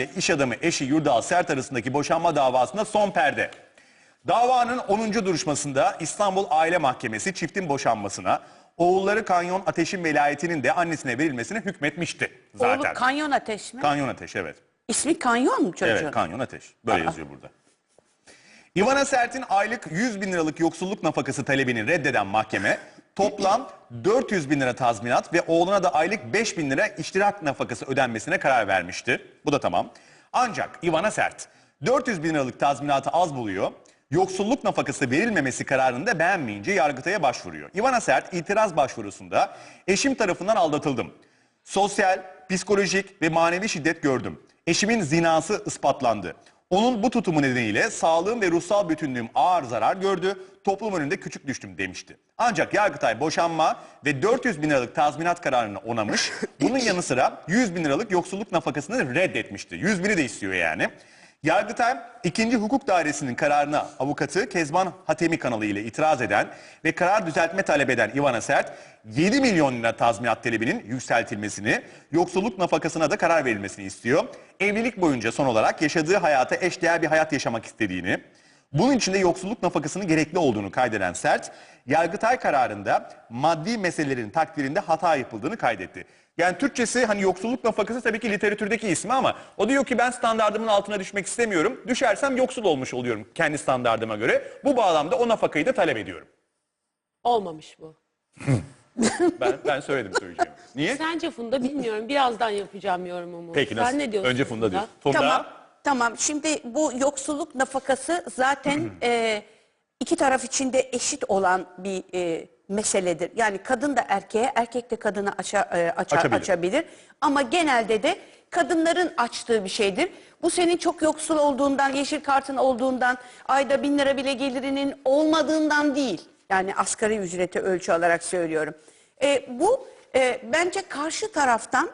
ile iş adamı eşi Yurdal Sert arasındaki boşanma davasında son perde. Davanın 10. duruşmasında İstanbul Aile Mahkemesi çiftin boşanmasına, oğulları Kanyon Ateş'in velayetinin de annesine verilmesine hükmetmişti zaten. Oğlu Kanyon Ateş mi? Kanyon Ateş evet. İsmi Kanyon mu çocuğun? Evet Kanyon Ateş. Böyle yazıyor burada. İvana Sert'in aylık 100 bin liralık yoksulluk nafakası talebini reddeden mahkeme toplam 400 bin lira tazminat ve oğluna da aylık 5 bin lira iştirak nafakası ödenmesine karar vermişti. Bu da tamam. Ancak İvana Sert 400 bin liralık tazminatı az buluyor. Yoksulluk nafakası verilmemesi kararını da beğenmeyince Yargıtay'a başvuruyor. İvana Sert itiraz başvurusunda eşim tarafından aldatıldım. Sosyal, psikolojik ve manevi şiddet gördüm. Eşimin zinası ispatlandı. Onun bu tutumu nedeniyle sağlığım ve ruhsal bütünlüğüm ağır zarar gördü. Toplum önünde küçük düştüm demişti. Ancak Yargıtay boşanma ve 400 bin liralık tazminat kararını onamış. Bunun yanı sıra 100 bin liralık yoksulluk nafakasını reddetmişti. 100 bini de istiyor yani. Yargıtay 2. Hukuk Dairesi'nin kararına avukatı Kezban Hatemi kanalı ile itiraz eden ve karar düzeltme talep eden İvana Sert 7 milyon lira tazminat talebinin yükseltilmesini, yoksulluk nafakasına da karar verilmesini istiyor. Evlilik boyunca son olarak yaşadığı hayata eşdeğer bir hayat yaşamak istediğini, bunun için de yoksulluk nafakasının gerekli olduğunu kaydeden Sert, Yargıtay kararında maddi meselelerin takdirinde hata yapıldığını kaydetti. Yani Türkçesi hani yoksulluk nafakası tabii ki literatürdeki ismi ama o diyor ki ben standardımın altına düşmek istemiyorum. Düşersem yoksul olmuş oluyorum kendi standardıma göre. Bu bağlamda o nafakayı da talep ediyorum. Olmamış bu. Ben, ben söyledim söyleyeceğimi. Niye? Sence Funda bilmiyorum. Birazdan yapacağım yorumumu. Peki nasıl? Sen ne diyorsun? Önce Funda diyor. Funda. Tamam. Tamam. Şimdi bu yoksulluk nafakası zaten e, iki taraf için de eşit olan bir e, meseledir. Yani kadın da erkeğe, erkek de kadına aça, e, aça- Açabilir. açabilir. Ama genelde de kadınların açtığı bir şeydir. Bu senin çok yoksul olduğundan, yeşil kartın olduğundan, ayda bin lira bile gelirinin olmadığından değil. Yani asgari ücreti ölçü alarak söylüyorum. E, bu e, bence karşı taraftan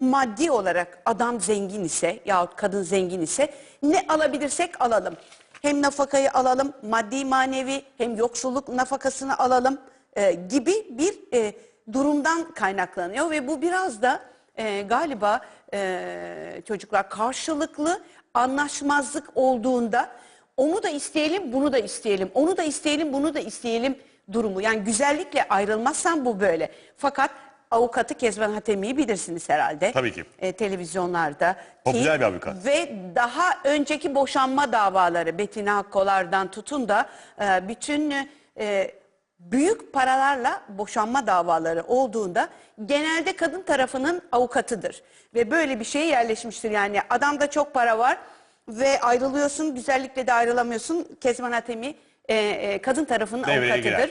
maddi olarak adam zengin ise yahut kadın zengin ise ne alabilirsek alalım. Hem nafakayı alalım, maddi manevi hem yoksulluk nafakasını alalım e, gibi bir e, durumdan kaynaklanıyor ve bu biraz da e, galiba e, çocuklar karşılıklı anlaşmazlık olduğunda onu da isteyelim, bunu da isteyelim, onu da isteyelim, bunu da isteyelim durumu. Yani güzellikle ayrılmazsan bu böyle. Fakat avukatı Kezban Hatemi'yi bilirsiniz herhalde. Tabii ki. E, televizyonlarda. Popüler Ki- bir avukat. Ve daha önceki boşanma davaları Betina Hakkolar'dan tutun da e, bütün e, büyük paralarla boşanma davaları olduğunda genelde kadın tarafının avukatıdır. Ve böyle bir şey yerleşmiştir. Yani adamda çok para var ve ayrılıyorsun güzellikle de ayrılamıyorsun. Kezban Hatemi e, e, kadın tarafının Devreye avukatıdır. girer.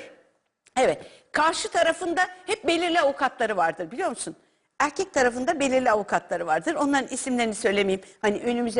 Evet. Karşı tarafında hep belirli avukatları vardır biliyor musun? Erkek tarafında belirli avukatları vardır. Onların isimlerini söylemeyeyim. Hani önümüze